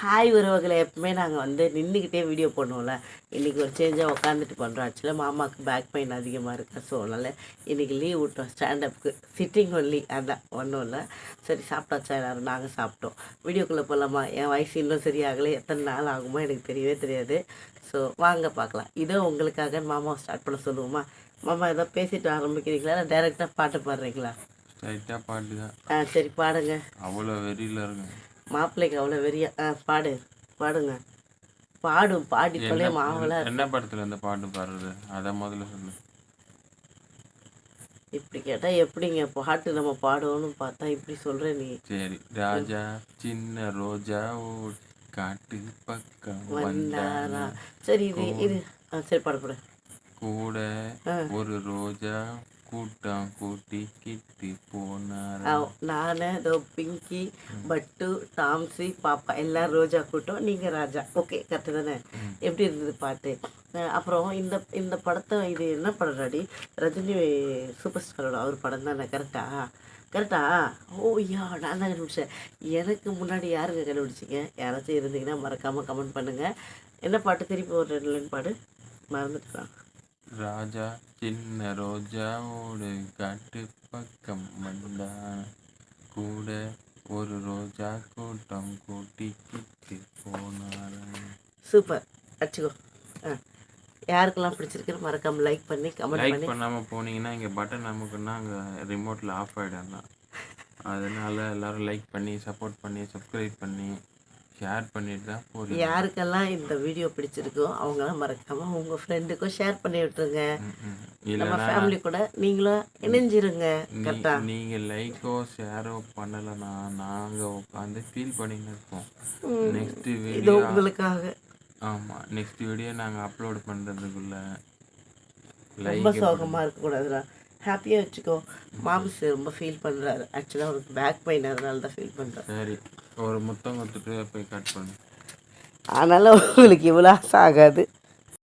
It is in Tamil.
ஹாய் உறவுகளை எப்பவுமே நாங்கள் வந்து நின்றுக்கிட்டே வீடியோ பண்ணுவோம்ல இன்றைக்கி ஒரு சேஞ்சாக உட்காந்துட்டு பண்ணுறோம் ஆக்சுவலாக மாமாவுக்கு பேக் பெயின் அதிகமாக இருக்குது ஸோ அதனால் இன்றைக்கி லீவ் விட்டோம் ஸ்டாண்டப்புக்கு சிட்டிங் ஒன்லி அதான் ஒன்றும் இல்லை. சரி சாப்பிட்டாச்சா எல்லாரும்? நாங்கள் சாப்பிட்டோம். வீடியோக்குள்ளே போகலாமா என் வயசு இன்னும் சரியாகலை. எத்தனை நாள் ஆகுமோ எனக்கு தெரியவே தெரியாது. ஸோ வாங்க பார்க்கலாம். இதோ உங்களுக்காக மாமாவை ஸ்டார்ட் பண்ண சொல்லுவோமா? மாமா ஏதோ பேசிட்டு ஆரம்பிக்கிறீங்களா? இல்லை டைரெக்டாக பாட்டு பாடுறீங்களா? ஸ்ட்ரைட்டாக பாட்டு தான். ஆ சரி பாடுங்க. அவ்வளோ வெறியில் இருக்கும் மாப்பிள்ளைக்கு அவ்வளோ வெறியா ஆ பாடு பாடுங்க. பாடும் பாடி தொலைய மாவலா என்ன படத்தில் இந்த பாட்டு பாடுறது? அதை முதல்ல சொல்லு. இப்படி கேட்டால் எப்படிங்க பாட்டு நம்ம பாடுவோம்னு பார்த்தா இப்படி சொல்கிற நீ. சரி ராஜா சின்ன ரோஜா காட்டு பக்கம் வந்தாரா? சரி இது இது சரி பாடு கூட. ஒரு ரோஜா கூட்டம் கூட்டி நானு இதோ பிங்கி பட்டு டாம்ஸி பாப்பா எல்லாம் ரோஜா கூட்டம் நீங்கள் ராஜா. ஓகே கரெக்டு தானே? எப்படி இருந்தது பாட்டு? அப்புறம் இந்த இந்த படத்தை இது என்ன படம் டாடி ரஜினி சூப்பர் ஸ்டாரோட அவர் படம் தானே கரெக்டா கரெக்டா ஓ யா நான் தான் கண்டுபிடிச்சேன். எனக்கு முன்னாடி யாருங்க கண்டுபிடிச்சிங்க? யாராச்சும் இருந்தீங்கன்னா மறக்காமல் கமெண்ட் பண்ணுங்கள் என்ன பாட்டு திருப்பி ஒரு ரெண்டு லைன் பாடு. மறந்துட்டுதான் ராஜா சின்ன ரோஜாவோடு காட்டு பக்கம் வந்தான் கூட ஒரு ரோஜா கூட்டம் கூட்டி கிட்டி போனாரா. சூப்பர். அடிச்சுக்கோ. ஆ. யாருக்கெல்லாம் பிடிச்சிருக்குன்னு மறக்காமல் லைக் பண்ணி கமெண்ட் லைக் பண்ணி. பண்ணாம போனீங்கன்னா இங்க பட்டன் நமக்குன்னா அங்கே ரிமோட்டில் ஆஃப் ஆகிடும் தான். அதனால எல்லாரும் லைக் பண்ணி சப்போர்ட் பண்ணி சப்ஸ்கிரைப் பண்ணி ஷேர் பண்ணிட்டு தான் போறீங்க யாருக்கெல்லாம் இந்த வீடியோ பிடிச்சிருக்கோ அவங்களாம் மறக்காமல் உங்கள் ஃப்ரெண்டுக்கும் ஷேர் பண்ணி விட்டுருங்க. நம்ம ஃபேமிலி கூட நீங்களும் இணைஞ்சிருங்க நீ- கரெக்டா நீங்க லைக்கோ ஷேரோ பண்ணலைன்னா நாங்க உட்காந்து ஃபீல் பண்ணின்னு இருப்போம். நெக்ஸ்ட் வீடியோ உங்களுக்காக. ஆமா நெக்ஸ்ட் வீடியோ நாங்க அப்லோட் பண்றதுக்குள்ள ரொம்ப சோகமாக இருக்கக்கூடாதுடா. ஹாப்பியாக வச்சுக்கோ. மாம்ஸ் ரொம்ப ஃபீல் பண்ணுறாரு ஆக்சுவலாக அவருக்கு பேக் பெயின் அதனால தான் ஃபீல் பண்ணுறாரு சரி. ஒரு முத்தம் கொடுத்துட்டு போய் கட் பண்ணு. அதனால் உங்களுக்கு இவ்வளோ ஆசை ஆகாது.